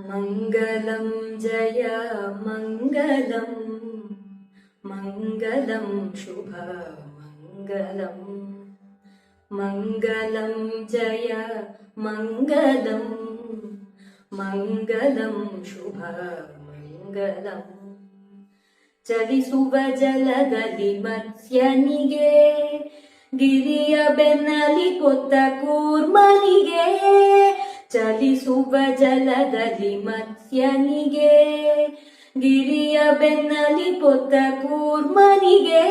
മംഗളം ജയ മംഗളം മംഗളം ശുഭ മംഗളം മംഗളം ജയ മംഗളം മംഗളം ശുഭ മംഗളം ചലിസുവ ജലഗതി മത്സ്യനിഗെ ഗിരിയ ബെന്നലി കൊത്ത കൂർമനിഗേ ಚಲಿಸುವ ಜಲದಲ್ಲಿ ಮತ್ಸ್ಯನಿಗೆ ಗಿರಿಯ ಬೆನ್ನಲಿ ಪೊತ್ತ ಕೂರ್ಮನಿಗೆ,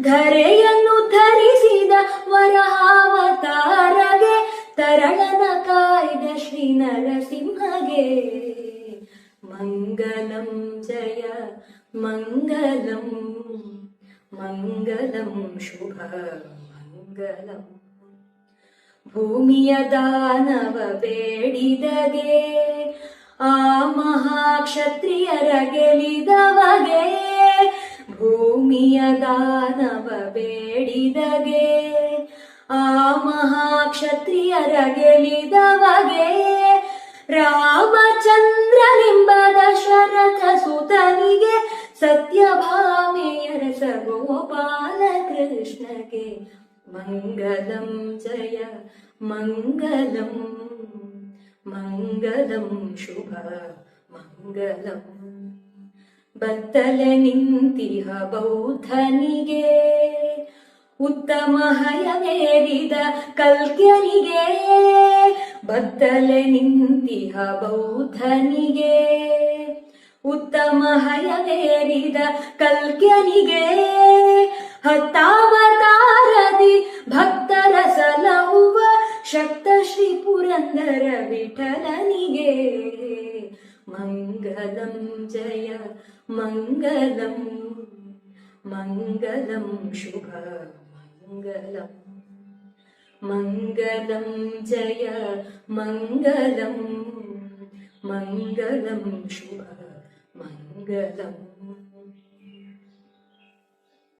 ಧರೆಯನ್ನು ಧರಿಸಿದ ವರಹಾವತಾರಗೆ, ತರಳನ ಕಾಯ್ದ ಶ್ರೀ ನರಸಿಂಹಗೆ ಮಂಗಲಂ ಜಯ, ಮಂಗಲಂ ಮಂಗಲಂ ಶುಭ, ಮಂಗಲಂ. ಭೂಮಿಯ ದಾನವ ಬೇಡಿದಗೆ, ಆ ಮಹಾಕ್ಷತ್ರಿಯರ ಗೆಲಿದವಗೆ, ಭೂಮಿಯ ದಾನವ ಬೇಡಿದಗೆ, ಆ ಮಹಾಕ್ಷತ್ರಿಯರ ಗೆಲಿದವಗೆ ರಾಮಚಂದ್ರನೆಂಬ ದಶರಥ ಸುತನಿಗೆ ಸತ್ಯಭಾಮೆಯರ ಗೋಪಾಲ ಕೃಷ್ಣಗೆ ಮಂಗಲಂ ಜಯ, ಮಂಗಲಂ ಮಂಗಲಂ ಶುಭ, ಮಂಗಲಂ. ಬತ್ತಲೆ ನಿಂತಿಹ ಬೌದ್ಧನಿಗೆ, ಉತ್ತಮ ಹಯವೇರಿದ ಕಲ್ಕ್ಯನಿಗೆ ಬತ್ತಲೆ ನಿಂತಿಹ ಬೌದ್ಧನಿಗೆ, ಉತ್ತಮ ಹಯವೇರಿದ ಕಲ್ಕ್ಯನಿಗೆ ಹತ್ತಾವತಾರದಿ ಪುರಂದರ ವಿಠಲನಿಗೆ ಮಂಗಲಂ ಜಯ ಮಂಗಲಂ ಮಂಗಲಂ ಶುಭ ಮಂಗಲಂ ಮಂಗಲಂ ಜಯ ಮಂಗಲಂ ಮಂಗಲಂ ಶುಭ ಮಂಗಲಂ